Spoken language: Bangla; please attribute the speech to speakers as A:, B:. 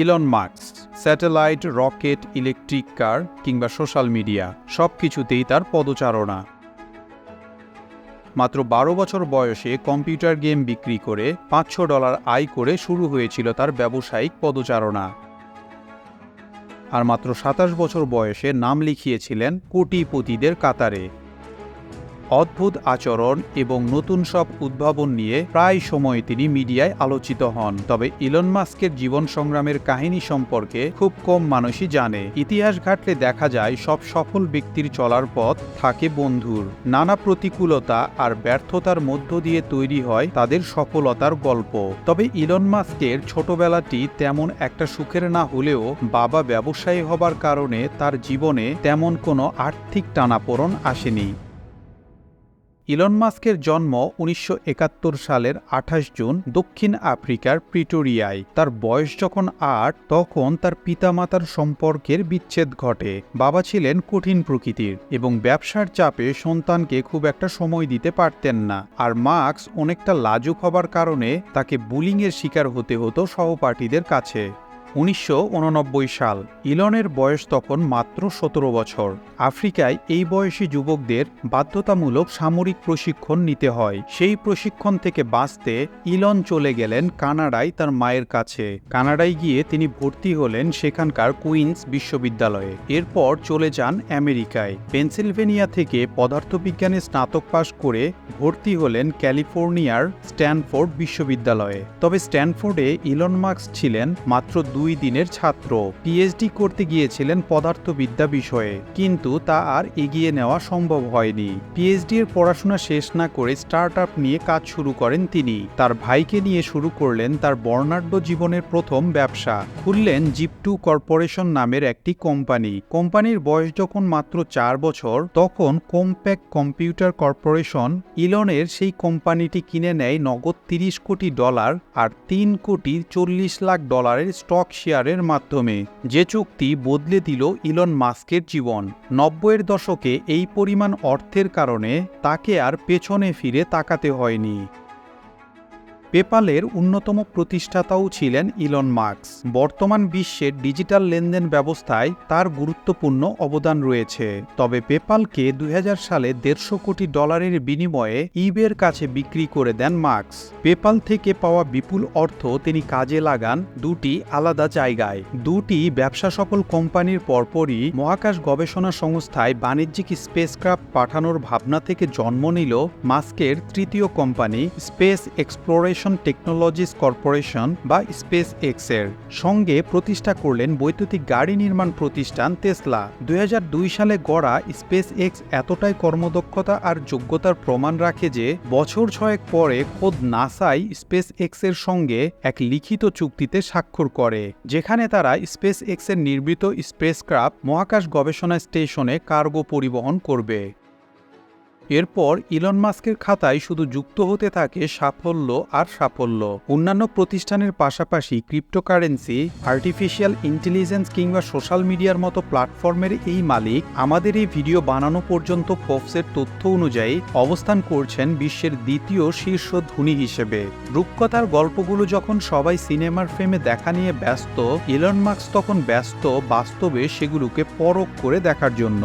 A: Elon Musk satellite rocket electric car কিংবা সোশ্যাল মিডিয়া সব কিছুতেই তার পদচারণা। মাত্র বারো বছর বয়সে কম্পিউটার গেম বিক্রি করে পাঁচশো ডলার আয় করে শুরু হয়েছিল তার ব্যবসায়িক পদচারণা। আর মাত্র সাতাশ বছর বয়সে নাম লিখিয়েছিলেন কোটিপতিদের কাতারে। অদ্ভুত আচরণ এবং নতুন সব উদ্ভাবন নিয়ে প্রায় সময় তিনি মিডিয়ায় আলোচিত হন। তবে ইলন মাস্কের জীবন সংগ্রামের কাহিনী সম্পর্কে খুব কম মানুষই জানে। ইতিহাস ঘাটলে দেখা যায়, সব সফল ব্যক্তির চলার পথ থাকে বন্ধুর। নানা প্রতিকূলতা আর ব্যর্থতার মধ্য দিয়ে তৈরি হয় তাদের সফলতার গল্প। তবে ইলন মাস্কের ছোটবেলাটি তেমন একটা সুখের না হলেও বাবা ব্যবসায়ী হবার কারণে তার জীবনে তেমন কোনো আর্থিক টানাপোড়ন আসেনি। ইলন মাস্কের জন্ম উনিশশো একাত্তর সালের আঠাশ জুন দক্ষিণ আফ্রিকার প্রিটোরিয়ায়। তার বয়স যখন আট, তখন তার পিতামাতার সম্পর্কের বিচ্ছেদ ঘটে। বাবা ছিলেন কঠিন প্রকৃতির এবং ব্যবসার চাপে সন্তানকে খুব একটা সময় দিতে পারতেন না। আর মার্কস অনেকটা লাজুক হবার কারণে তাকে বুলিংয়ের শিকার হতে হতো সহপাঠীদের কাছে। উনিশশো উননব্বই সাল ইলনের বয়স তখন মাত্র সতেরো বছর। আফ্রিকায় এই বয়সী যুবকদের বাধ্যতামূলক সামরিক প্রশিক্ষণ নিতে হয়। সেই প্রশিক্ষণ থেকে বাঁচতে ইলন চলে গেলেন কানাডায় তার মায়ের কাছে। কানাডায় গিয়ে তিনি ভর্তি হলেন সেখানকার কুইন্স বিশ্ববিদ্যালয়ে। এরপর চলে যান আমেরিকায়। পেনসিলভেনিয়া থেকে পদার্থবিজ্ঞানে স্নাতক পাশ করে ভর্তি হলেন ক্যালিফোর্নিয়ার স্ট্যানফোর্ড বিশ্ববিদ্যালয়ে। তবে স্ট্যানফোর্ডে ইলন মার্কস ছিলেন মাত্র দুই দিনের ছাত্র। পিএইচডি করতে গিয়েছিলেন পদার্থবিদ্যা বিষয়ে। কিন্তু তা আর এগিয়ে নেওয়া সম্ভব হয়নি। পিএইচডি এর পড়াশোনা শেষ না করে স্টার্ট আপ নিয়ে কাজ শুরু করেন তিনি। তার ভাইকে নিয়ে শুরু করলেন তার বর্ণাঢ্য জীবনের প্রথম ব্যবসা। খুললেন জিপটু কর্পোরেশন নামের একটি কোম্পানি। কোম্পানির বয়স যখন মাত্র চার বছর, তখন কম্প্যাক্ট কম্পিউটার কর্পোরেশন ইলনের সেই কোম্পানিটি কিনে নেয় নগদ তিরিশ কোটি ডলার আর তিন কোটি চল্লিশ লাখ ডলারের স্টক শেয়ারের মাধ্যমে যে চুক্তি বদলে দিল ইলন মাস্কের জীবন। নব্বইয়ের দশকে এই পরিমাণ অর্থের কারণে তাকে আর পেছনে ফিরে তাকাতে হয়নি। পেপালের অন্যতম প্রতিষ্ঠাতাও ছিলেন ইলন মার্কস। বর্তমান বিশ্বের ডিজিটাল লেনদেন ব্যবস্থায় তার গুরুত্বপূর্ণ অবদান রয়েছে। তবে পেপালকে দু হাজার সালে দেড়শো কোটি ডলারের বিনিময়ে ইবের কাছে বিক্রি করে দেন মার্কস। পেপাল থেকে পাওয়া বিপুল অর্থ তিনি কাজে লাগান দুটি আলাদা জায়গায়। দুটি ব্যবসা সফল কোম্পানির পরপরই মহাকাশ গবেষণা সংস্থায় বাণিজ্যিক স্পেসক্রাফট পাঠানোর ভাবনা থেকে জন্ম নিল মাস্কের তৃতীয় company space exploration. Technologies corporation বা স্পেস এক্সের সঙ্গে প্রতিষ্ঠা করলেন বৈদ্যুতিক গাড়ি নির্মাণ প্রতিষ্ঠান তেসলা দুই হাজার দুই সালে গড়া স্পেস এক্স এতটাই কর্মদক্ষতা আর যোগ্যতার প্রমাণ রাখে যে বছর ছয়েক পরে খোদ নাসাই স্পেস এক্সের সঙ্গে এক লিখিত চুক্তিতে স্বাক্ষর করে, যেখানে তারা স্পেস এক্সের নির্মিত স্পেসক্রাফট মহাকাশ গবেষণা স্টেশনে কার্গো পরিবহন করবে। এরপর ইলন মাস্কের খাতায় শুধু যুক্ত হতে থাকে সাফল্য আর সাফল্য। অন্যান্য প্রতিষ্ঠানের পাশাপাশি ক্রিপ্টোকারেন্সি আর্টিফিশিয়াল ইন্টেলিজেন্স কিংবা সোশ্যাল মিডিয়ার মতো প্ল্যাটফর্মের এই মালিক আমাদের এই ভিডিও বানানো পর্যন্ত ফোর্বসের তথ্য অনুযায়ী অবস্থান করছেন বিশ্বের দ্বিতীয় শীর্ষ ধনী হিসেবে। রূপকথার গল্পগুলো যখন সবাই সিনেমার ফ্রেমে দেখা নিয়ে ব্যস্ত, ইলন মার্কস তখন ব্যস্ত, বাস্তবে সেগুলোকে পরখ করে দেখার জন্য।